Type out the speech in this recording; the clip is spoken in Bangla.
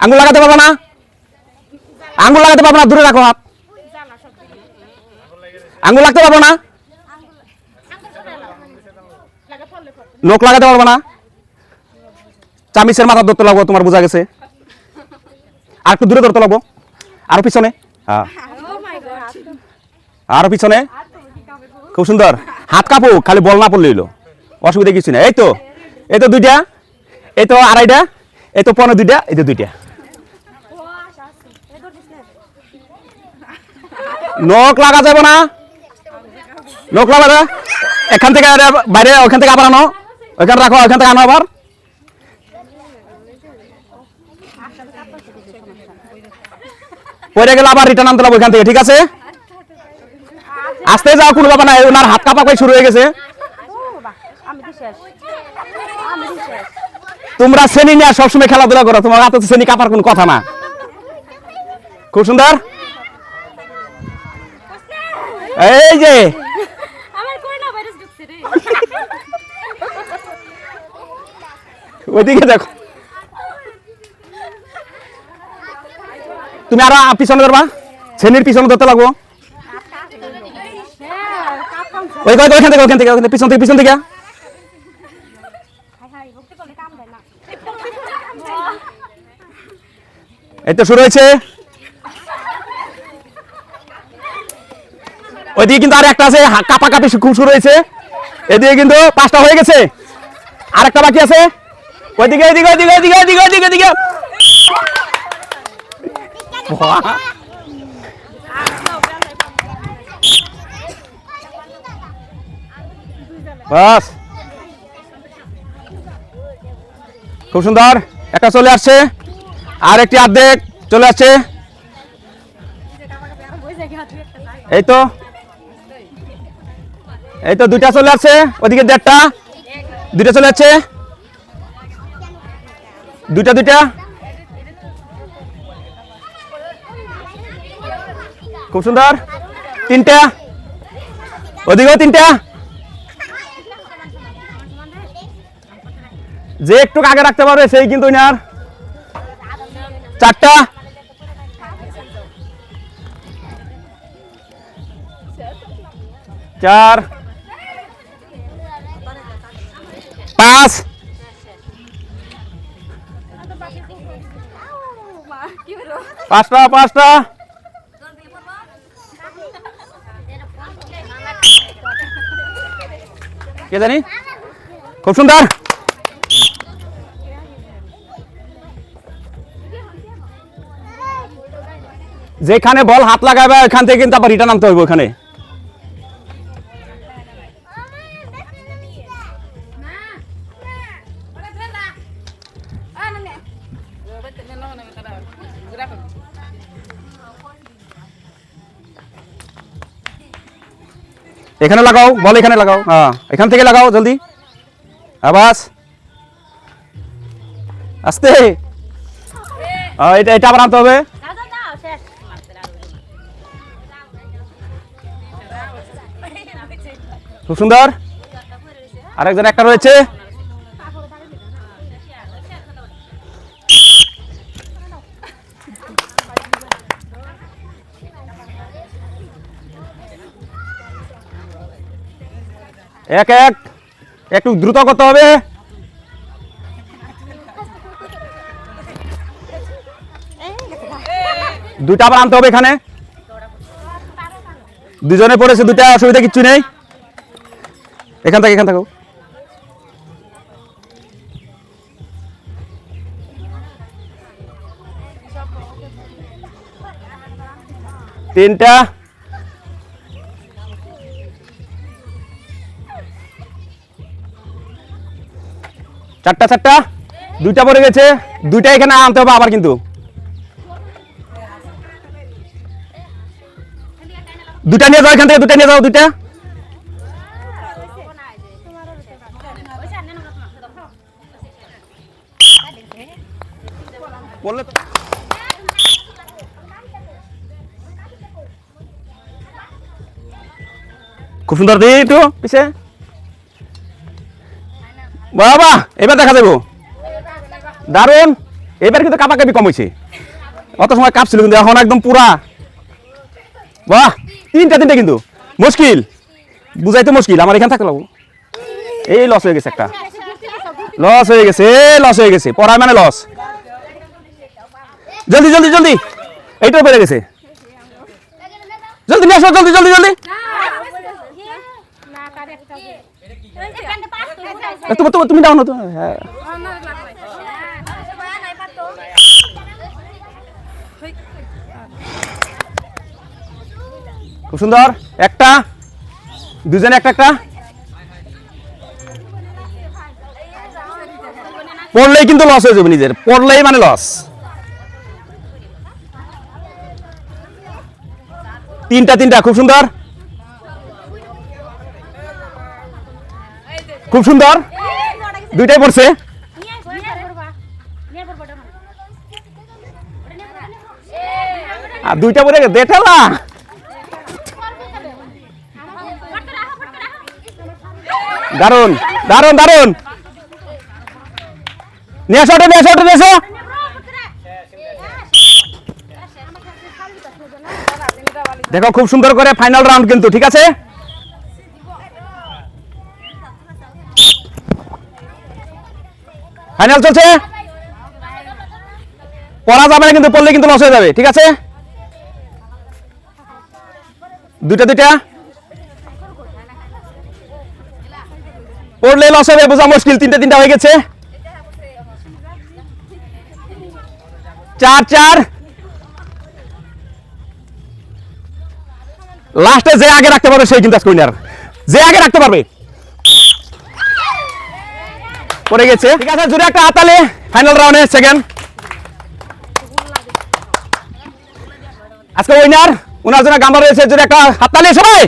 আঙ্গুল লাগাতে পারবে না? আঙ্গুল লাগাতে পারবে না? দূরে রাখো হাত। আঙ্গুল লাগতে পারব না? নখ লাগাতে পারব না? চামিচের মাথা ধরতে লাগবো তোমার বোঝা গেছে। আর একটু দূরে ধরতে লাগবো। আরও পিছনে। হ্যাঁ। আরও পিছনে। খুব সুন্দর। হাত কাপু খালি বল না পড়লে অসুবিধা কিছু নেই। এই তো এই তো দুইটা এই তো আড়াইটা এই তো পনেরো দুইটা এই তো দুইটা। নখ লাগা যাবে না? নখ লাগা? এখান থেকে বাইরে, ওখান থেকে আবার আনো। ওইখানে রাখো ওইখান থেকে আনো আবার। পরে গেলে আবার রিটার্ন আনতে ওইখান থেকে, ঠিক আছে? আসতে যাও, কোনো ব্যাপার না ওনার হাত কাপা করে শুরু হয়ে গেছে। তোমরা শ্রেণি নিয়ে সবসময় খেলাধুলা করো, তোমার হাতে শ্রেণি কাপার কোনো কথা না। খুব সুন্দর? এই যে। আমার করোনা ভাইরাস ঢুকছে রে। ওইদিকে দেখো। তুমি আরও পিছনে ধরবা। শ্রেণির পিছনে ধরতে লাগবো। ওই ওই- ওইখান থেকে ওইখান থেকে ওইখান থেকে, পিছন থেকে পিছন থেকে। এই তো শুরু হয়েছে। ওইদিকে কিন্তু আর একটা আছে শু- খুব শুরু হয়েছে। এদিকে কিন্তু পাঁচটা হয়ে গেছে। আর একটা বাকি আছে। ওইদিকে ওইদিকে ওইদিকে ওইদিকে ওইদিকে ওইদিকে ওইদিকে! বাস। খুব সুন্দর। একটা চলে আসছে। আর একটি অর্ধেক চলে আসছে। এই তো। এই তো দুইটা চলে আসছে, ওদিকে দেড়টা, দুইটা চলে যাচ্ছে দুইটা দুইটা। খুব সুন্দর। তিনটা। ওদিকেও তিনটা। যে একটু আগে রাখতে পারবে, সেই কিন্তু ইনার চারটা। চার। পাঁচ। পাঁচটা পাঁচটা। কে জানি? খুব সুন্দর। যেখানে বল হাত লাগাবে ওখান থেকে কিন্তু আবার রিটার্ন আনতে হবে ওখানে। এখানে লাগাও, বল এখানে লাগাও। হ্যাঁ এখান থেকে লাগাও জলদি। আবাস। আস্তে। এটা এটা আবার আনতে হবে। খুব সুন্দর। আরেকজন একটা রয়েছে। এক এক। একটু দ্রুত করতে হবে। দুইটা আবার আনতে হবে এখানে। দুজনে পড়েছে দুটা অসুবিধা কিচ্ছু নেই। এখান থেকে এখান থেকে। তিনটা। চারটা চারটা? দুইটা পড়ে গেছে। দুইটা এখানে আনতে হবে আবার কিন্তু। দুটা নিয়ে যাও এখান থেকে দুটা নিয়ে যাও, দুইটা। তো- খুব সুন্দর দিই একটু পিছে বাবা, এবার দেখা যাব। দারুণ এবার কিন্তু কাপাকাপি কম হয়েছে। অত সময় কাপ ছিল কিন্তু, এখন একদম পুরা। বাহ, তিনটা তিনটা কিন্তু। মুশকিল। বুঝাইতে মুশকিল। আমার এখানে থাকতে লাগবো। এই লস হয়ে গেছে একটা। লস হয়ে গেছে লস হয়ে গেছে। পড়ায় মানে লস জলদি জলদি জলদি। এইটাও বেড়ে গেছে। জলদি নিয়ে আসো, জলদি জলদি জলদি। তুমি তুমি তুমি দাও না তুমি হ্যাঁ। খুব সুন্দর। একটা দুজনে একটা একটা। পড়লেই কিন্তু লস হয়ে যাবে নিজের। পড়লেই মানে লস তিনটা তিনটা খুব সুন্দর। খুব সুন্দর? দুইটাই পড়ছে? আর দুইটা পড়ে গেছে? দারুণ দারুণ দারুণ নিয়ে আসো নিয়ে দেখো, খুব সুন্দর করে ফাইনাল রাউন্ড কিন্তু, ঠিক আছে? ফাইনাল চলছে? পড়া যাবে না কিন্তু, পড়লে কিন্তু লস হয়ে যাবে, ঠিক আছে? দুইটা দুইটা। পড়লে লস হবে, বোঝা মুশকিল, তিনটা তিনটা হয়ে গেছে। চার চার। লাস্টে যে আগে রাখতে পারবে, সেই কিন্তু আজকে উইনার যে আগে রাখতে পারবে। পড়ে গেছে। ঠিক আছে, জুড়ে একটা হাতালে ফাইনাল রাউন্ডে সেকেন্ড আজকে উইনার ওনার জন্য গাম্বার রয়েছে, জুড়ে একটা হাততালি, সবাই!